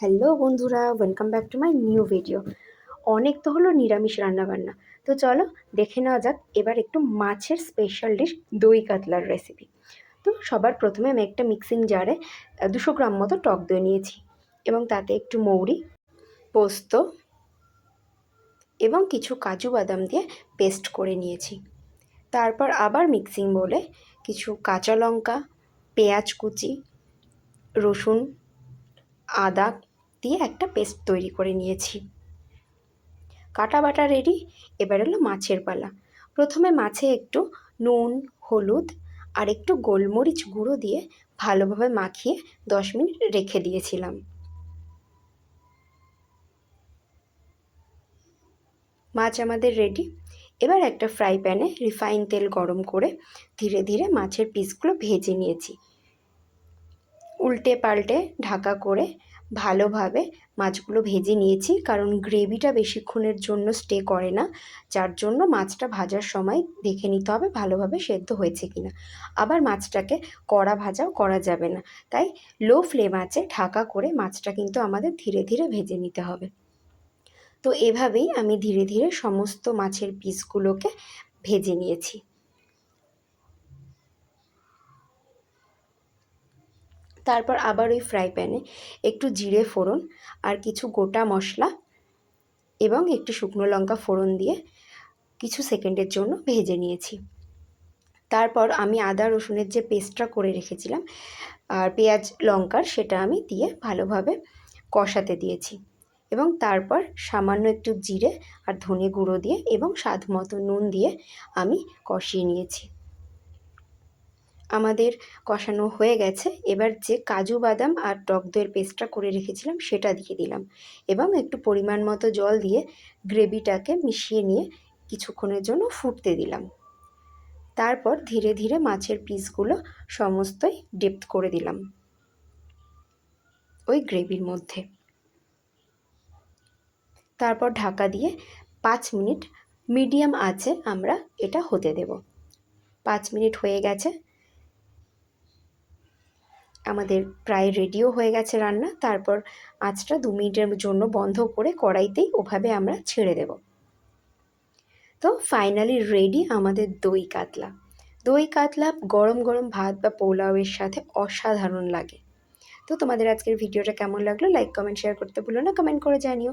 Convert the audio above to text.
Hello বন্ধুরা welcome back to my new video অনেক তো হলো নিরামিষ রান্নাবান্না। তো চলো দেখে নেওয়া যাক এবার একটু মাছের স্পেশাল ডিশ দই কাতলার রেসিপি তো সবার প্রথমে আমি একটা মিক্সিং জারে দুশো গ্রাম মতো টক দই নিয়েছি এবং তাতে একটু মৌরি, পোস্ত এবং কিছু কাজু বাদাম দিয়ে পেস্ট করে নিয়েছি। তারপর আবার মিক্সিং বলে কিছু কাঁচা লঙ্কা, পেঁয়াজ কুচি, রসুন, আদা দিয়ে একটা পেস্ট তৈরি করে নিয়েছি। কাটা বাটা রেডি এবার হলো মাছের পালা। প্রথমে মাছে একটু নুন, হলুদ আর একটু গোলমরিচ গুঁড়ো দিয়ে ভালোভাবে মাখিয়ে দশ মিনিট রেখে দিয়েছিলাম। মাছ আমাদের রেডি এবার একটা ফ্রাই প্যানে রিফাইন তেল গরম করে ধীরে ধীরে মাছের পিসগুলো ভেজে নিয়েছি। উল্টে পাল্টে ঢাকা করে ভালোভাবে মাছগুলো ভেজে নিয়েছি, কারণ গ্রেভিটা বেশিক্ষণের জন্য স্টে করে না। যার জন্য মাছটা ভাজার সময় দেখে নিতে হবে ভালোভাবে সেদ্ধ হয়েছে কিনা। আবার মাছটাকে কড়া ভাজাও করা যাবে না। তাই লো ফ্লেম আছে, ঢাকা করে মাছটা কিন্তু আমাদের ধীরে ধীরে ভেজে নিতে হবে। তো এভাবেই আমি ধীরে ধীরে সমস্ত মাছের পিসগুলোকে ভেজে নিয়েছি। তারপর আবার ওই ফ্রাই প্যানে একটু জিরে ফোড়ন আর কিছু গোটা মশলা এবং একটু শুকনো লঙ্কা ফোড়ন দিয়ে কিছু সেকেন্ডের জন্য ভেজে নিয়েছি। তারপর আমি আদা, রসুনের যে পেস্টটা করে রেখেছিলাম আর পেঁয়াজ, লঙ্কার সেটা আমি দিয়ে ভালোভাবে কষাতে দিয়েছি এবং তারপর সামান্য একটু জিরে আর ধনে গুঁড়ো দিয়ে এবং স্বাদ মতো নুন দিয়ে আমি কষিয়ে নিয়েছি। আমাদের কষানো হয়ে গেছে। এবার যে কাজু বাদাম আর টক দইয়ের পেস্টটা করে রেখেছিলাম, সেটা দিয়ে দিলাম। এবং একটু পরিমাণ মতো জল দিয়ে গ্রেভিটাকে মিশিয়ে নিয়ে কিছুক্ষণের জন্য ফুটতে দিলাম। তারপর ধীরে ধীরে মাছের পিসগুলো সমস্তই ডিপথ করে দিলাম। ওই গ্রেভির মধ্যে। তারপর ঢাকা দিয়ে পাঁচ মিনিট মিডিয়াম আছে আমরা এটা হতে দেব। পাঁচ মিনিট হয়ে গেছে। আমাদের প্রায় রেডিও হয়ে গেছে রান্না। তারপর আঁচটা দু মিনিটের জন্য বন্ধ করে কড়াইতেই ওভাবে আমরা ছেড়ে দেব। তো ফাইনালি রেডি আমাদের দই কাতলা। দই কাতলা গরম গরম ভাত বা পোলাওয়ের সাথে অসাধারণ লাগে। তো তোমাদের আজকের ভিডিওটা কেমন লাগল? লাইক কমেন্ট শেয়ার করতে ভুলো না। কমেন্ট করে জানিও।